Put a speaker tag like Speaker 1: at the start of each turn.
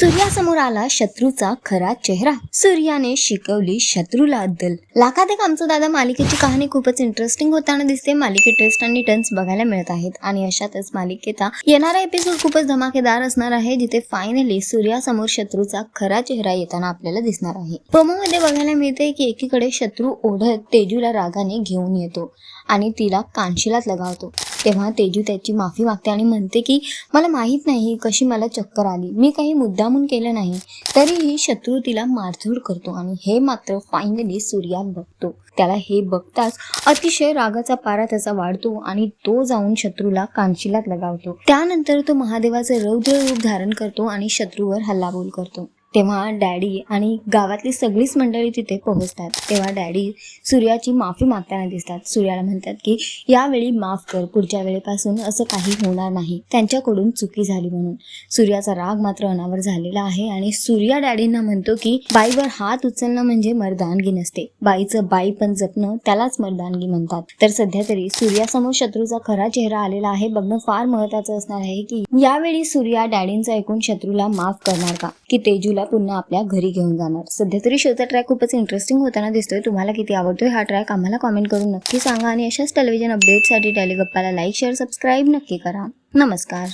Speaker 1: सूर्यासमोर आला शत्रूचा खरा चेहरा. सूर्याने शिकवली शत्रूला अद्दल लाखात एक आमचं दादा मालिकेची कहाणी खूपच इंटरेस्टिंग होताना दिसते. मालिकेत ट्विस्ट आणि टर्न्स बघायला मिळत आहेत. आणि अशातच मालिकेचा येणारा एपिसोड खूपच धमाकेदार असणार आहे जिथे फायनली सूर्यासमोर शत्रूचा खरा चेहरा येताना आपल्याला दिसणार आहे. प्रोमो मध्ये बघायला मिळते की एकीकडे शत्रू ओढत तेजूला रागाने घेऊन येतो आणि तिला कानशिलात लगावतो. तेव्हा तेजू त्याची माफी मागते आणि म्हणते की मला माहीत नाही कशी मला चक्कर आली. मी काही मुद्दामून केलं नाही. तरीही शत्रू तिला मारझोड करतो आणि हे मात्र फायनली सूर्या बघतो. त्याला हे बघताच अतिशय रागाचा पारा त्याचा वाढतो आणि तो जाऊन शत्रूला कानशिलात लगावतो. त्यानंतर तो महादेवाचे रौद्र रूप धारण करतो आणि शत्रूवर हल्लाबोल करतो. तेव्हा डॅडी आणि गावातली सगळीच मंडळी तिथे पोहोचतात. तेव्हा डॅडी सूर्याची माफी मागताना दिसतात. सूर्याला म्हणतात की यावेळी माफ कर. पुढच्या वेळेपासून असं काही होणार नाही. त्यांच्याकडून चुकी झाली म्हणून. सूर्याचा राग मात्र अनावर झालेला आहे आणि सूर्या डॅडींना म्हणतो की बाईवर हात उचलणं म्हणजे मर्दानगी नसते. बाईचं बाई पण जपणं त्यालाच मर्दानगी म्हणतात. तर सध्या तरी सूर्यासमोर शत्रूचा खरा चेहरा आलेला आहे. बघणं फार महत्वाचं असणार आहे की यावेळी सूर्या डॅडींचं ऐकून शत्रूला माफ करणार का? की तेजूला पुन्हा आपल्या घरी घेऊन जाणार. सध्या तरी शोचा ट्रॅक खूपच इंटरेस्टिंग होताना दिसतोय. तुम्हाला किती आवडतोय हा ट्रॅक आम्हाला कॉमेंट करून नक्की सांगा आणि अशाच टेलिव्हिजन अपडेटसाठी टेलिगप्पाला लाईक शेअर सबस्क्राईब नक्की करा. नमस्कार.